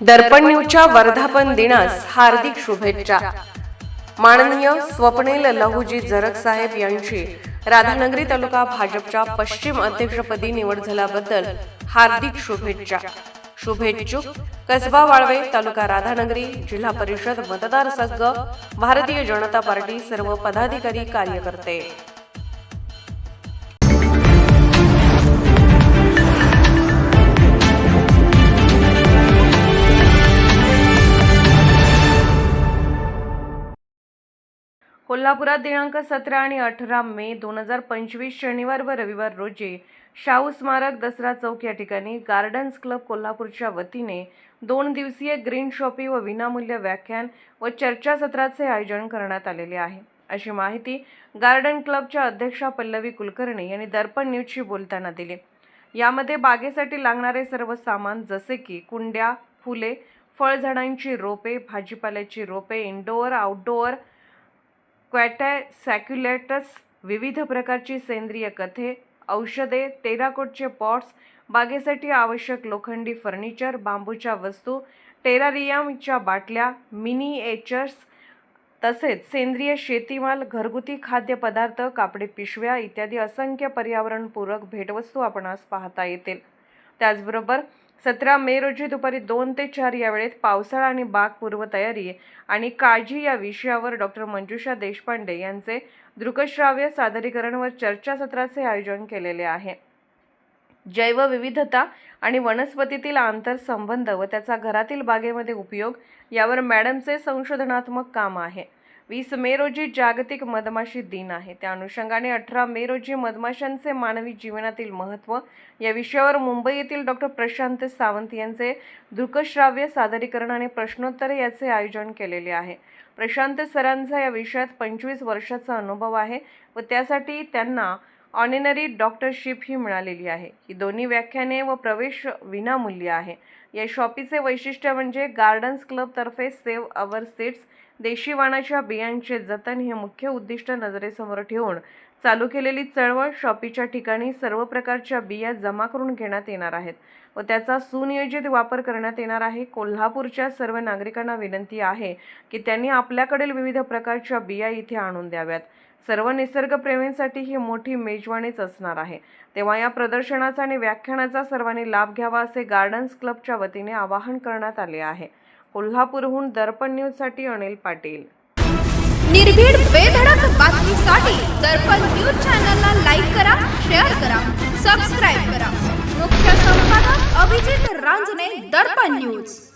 दर्पण न्यूजच्या वर्धापन दिनास हार्दिक शुभेच्छा. माननीय स्वप्नील लहुजी जरग साहेब यांची राधानगरी तालुका भाजपच्या पश्चिम अध्यक्षपदी निवड झाल्याबद्दल हार्दिक शुभेच्छा. शुभेच्छुक कसबा वाळवे तालुका राधानगरी जिल्हा परिषद मतदारसंघ भारतीय जनता पार्टी सर्व पदाधिकारी कार्यकर्ते. कोल्हापुरात दिनांक सतरा आणि अठरा मे दोन हजार पंचवीस शनिवार व रविवार रोजी शाहू स्मारक दसरा चौक या ठिकाणी गार्डन्स क्लब कोल्हापूरच्या वतीने दोन दिवसीय ग्रीन शॉपी व विनामूल्य व्याख्यान व चर्चासत्राचे आयोजन करण्यात आलेले आहे. अशी माहिती गार्डन क्लबच्या अध्यक्षा पल्लवी कुलकर्णी यांनी दर्पण न्यूजशी बोलताना दिली. यामध्ये बागेसाठी लागणारे सर्व सामान जसे की कुंड्या फुले फळझाडांची रोपे भाजीपाल्याची रोपे इंडोअर आउटडोअर क्वॅटॅ सॅक्युलेटस विविध प्रकारची सेंद्रिय कथे औषधे टेराकोटचे पॉट्स बागेसाठी आवश्यक लोखंडी फर्निचर बांबूच्या वस्तू टेरारियमच्या बाटल्या मिनीएचर्स तसेच सेंद्रिय शेतीमाल घरगुती खाद्यपदार्थ कापडी पिशव्या इत्यादी असंख्य पर्यावरणपूरक भेटवस्तू आपणास पाहता येतील. त्याचबरोबर सतरा मे रोजी दुपारी दोन ते चार या वेळेत पावसाळा आणि बाग पूर्वतयारी आणि काळजी या विषयावर डॉक्टर मंजुषा देशपांडे यांचे दृकश्राव्य सादरीकरणवर चर्चासत्राचे आयोजन केलेले आहे. जैवविविधता आणि वनस्पतीतील आंतरसंबंध व त्याचा घरातील बागेमध्ये उपयोग यावर मॅडमचे संशोधनात्मक काम आहे. वीस मे रोजी जागतिक मधमाशी दिन आहे. त्या अनुषंगाने अठरा मे रोजी मधमाशांचे मानवी जीवनातील महत्त्व या विषयावर मुंबई येथील डॉक्टर प्रशांत सावंत यांचे दृकश्राव्य सादरीकरण आणि प्रश्नोत्तर याचे आयोजन केलेले आहे. प्रशांत सरांचा या विषयात पंचवीस वर्षाचा अनुभव आहे व त्यासाठी त्यांना ऑनेनरी डॉक्टरशिप ही मिळालेली आहे ही दोन्ही व्याख्याने व प्रवेश विनामूल्य आहे. या शॉपीचे वैशिष्ट्य म्हणजे गार्डन्स क्लबतर्फे सेव्ह अवर सीट्स देशी वाणाच्या बियांचे जतन हे मुख्य उद्दिष्ट नजरेसमोर ठेवून चालू केलेली चळवळ शॉपीच्या ठिकाणी सर्व प्रकारच्या बिया जमा करून घेण्यात येणार आहेत व त्याचा सुनियोजित वापर करण्यात येणार आहे. कोल्हापूरच्या सर्व नागरिकांना विनंती आहे की त्यांनी आपल्याकडील विविध प्रकारच्या बिया इथे आणून द्याव्यात. सर्व निसर्गप्रेमींसाठी ही मोठी मेजवानीच असणार आहे. तेव्हा या प्रदर्शनाचा आणि व्याख्यानाचा सर्वांनी लाभ घ्यावा असे गार्डन्स क्लबच्या वतीने आवाहन करण्यात आले आहे. कोल्हापूरहून दर्पण न्यूजसाठी अनिल पाटील. निर्भीड बेधडक बातमीसाठी दर्पण न्यूज चॅनलला लाईक करा शेअर करा सबस्क्राईब करा. मुख्य संपादक अभिजित रांजणे दर्पण न्यूज.